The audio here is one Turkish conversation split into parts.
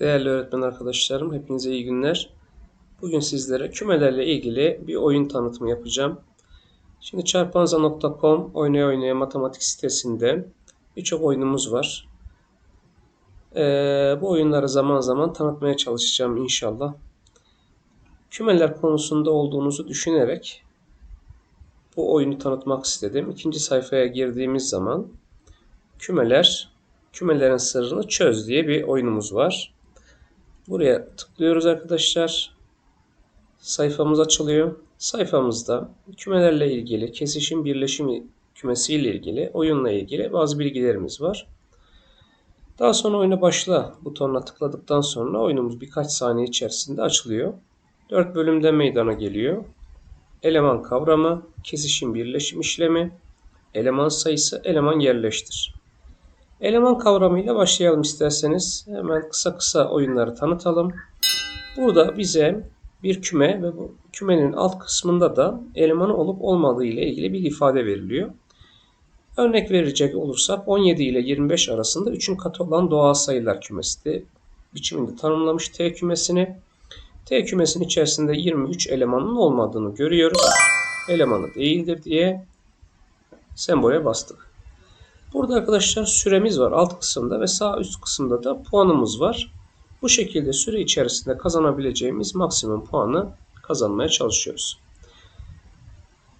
Değerli öğretmen arkadaşlarım, hepinize iyi günler. Bugün sizlere kümelerle ilgili bir oyun tanıtımı yapacağım. Şimdi çarpanza.com oynaya oynaya matematik sitesinde birçok oyunumuz var. Ee, bu oyunları zaman zaman tanıtmaya çalışacağım inşallah. Kümeler konusunda olduğunuzu düşünerek bu oyunu tanıtmak istedim. İkinci sayfaya girdiğimiz zaman kümeler, kümelerin sırrını çöz diye bir oyunumuz var. Buraya tıklıyoruz arkadaşlar. Sayfamız açılıyor. Sayfamızda kümelerle ilgili, kesişim birleşim kümesi ile ilgili, oyunla ilgili bazı bilgilerimiz var. Daha sonra oyuna başla butonuna tıkladıktan sonra oyunumuz birkaç saniye içerisinde açılıyor. 4 bölümde meydana geliyor. Eleman kavramı, kesişim birleşim işlemi, eleman sayısı, eleman yerleştir. Eleman kavramıyla başlayalım isterseniz. Hemen kısa kısa oyunları tanıtalım. Burada bize bir küme ve bu kümenin alt kısmında da elemanı olup olmadığı ile ilgili bir ifade veriliyor. Örnek verecek olursak 17 ile 25 arasında 3'ün katı olan doğal sayılar kümesi biçiminde tanımlamış T kümesini. T kümesinin içerisinde 23 elemanın olmadığını görüyoruz. Elemanı değildir diye sembole bastık. Burada arkadaşlar süremiz var alt kısımda ve sağ üst kısımda da puanımız var. Bu şekilde süre içerisinde kazanabileceğimiz maksimum puanı kazanmaya çalışıyoruz.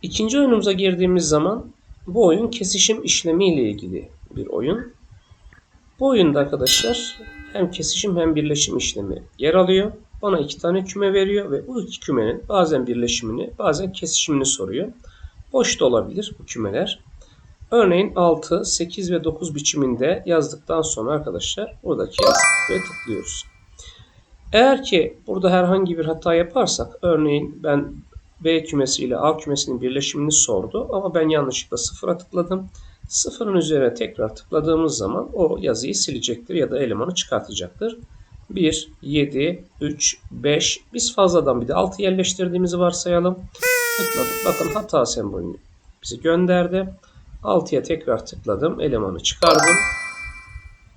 İkinci oyunumuza girdiğimiz zaman bu oyun kesişim işlemi ile ilgili bir oyun. Bu oyunda arkadaşlar hem kesişim hem birleşim işlemi yer alıyor. Bana iki tane küme veriyor ve bu iki kümenin bazen birleşimini bazen kesişimini soruyor. Boş da olabilir bu kümeler. Örneğin 6, 8 ve 9 biçiminde yazdıktan sonra arkadaşlar buradaki ve tıklıyoruz. Eğer ki burada herhangi bir hata yaparsak örneğin ben B kümesi ile A kümesinin birleşimini sordu ama ben yanlışlıkla sıfıra tıkladım. Sıfırın üzerine tekrar tıkladığımız zaman o yazıyı silecektir ya da elemanı çıkartacaktır. 1, 7, 3, 5 biz fazladan bir de 6 yerleştirdiğimizi varsayalım. Tıkladık. Bakın hata sembolünü bizi gönderdi. 6'ya tekrar tıkladım. Elemanı çıkardım.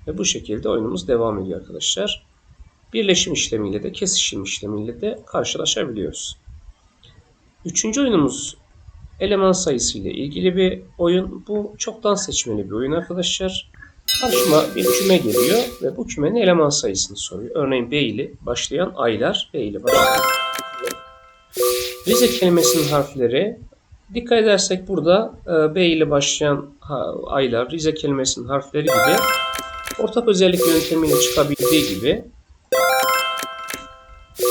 Ve bu şekilde oyunumuz devam ediyor arkadaşlar. Birleşim işlemiyle de kesişim işlemiyle de karşılaşabiliyoruz. Üçüncü oyunumuz eleman sayısı ile ilgili bir oyun. Bu çoktan seçmeli bir oyun arkadaşlar. Karşıma bir küme geliyor ve bu kümenin eleman sayısını soruyor. Örneğin B ile başlayan aylar, B ile başlayan Rize kelimesinin harfleri Dikkat edersek burada e, B ile başlayan aylar, Rize kelimesinin harfleri gibi ortak özellik yöntemiyle çıkabildiği gibi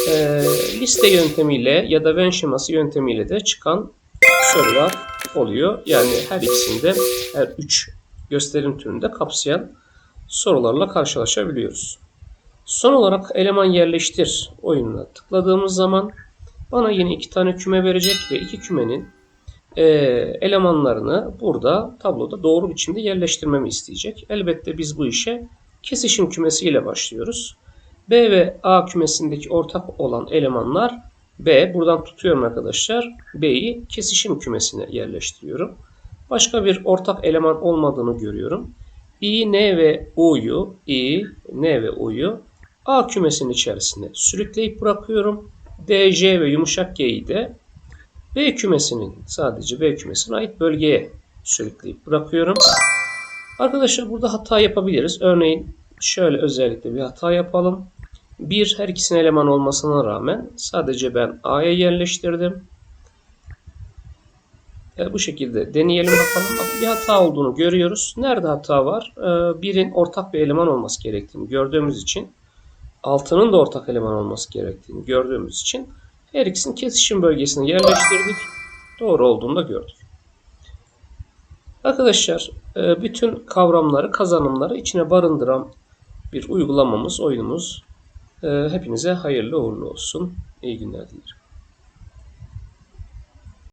e, liste yöntemiyle ya da Venn şeması yöntemiyle de çıkan sorular oluyor. Yani her ikisinde her üç gösterim türünde kapsayan sorularla karşılaşabiliyoruz. Son olarak eleman yerleştir oyununa tıkladığımız zaman bana yine iki tane küme verecek ve iki kümenin e, elemanlarını burada tabloda doğru biçimde yerleştirmemi isteyecek. Elbette biz bu işe kesişim kümesi ile başlıyoruz. B ve A kümesindeki ortak olan elemanlar B. Buradan tutuyorum arkadaşlar. B'yi kesişim kümesine yerleştiriyorum. Başka bir ortak eleman olmadığını görüyorum. I, N ve U'yu I, N ve U'yu A kümesinin içerisine sürükleyip bırakıyorum. D, J ve yumuşak G'yi de B kümesinin sadece B kümesine ait bölgeye sürükleyip bırakıyorum. Arkadaşlar burada hata yapabiliriz. Örneğin şöyle özellikle bir hata yapalım. Bir her ikisinin eleman olmasına rağmen sadece ben A'ya yerleştirdim. Yani bu şekilde deneyelim bakalım. Bir hata olduğunu görüyoruz. Nerede hata var? Ee, birin ortak bir eleman olması gerektiğini gördüğümüz için altının da ortak eleman olması gerektiğini gördüğümüz için her ikisinin kesişim bölgesine yerleştirdik. Doğru olduğunu da gördük. Arkadaşlar e, bütün kavramları, kazanımları içine barındıran bir uygulamamız, oyunumuz. E, hepinize hayırlı uğurlu olsun. İyi günler dilerim.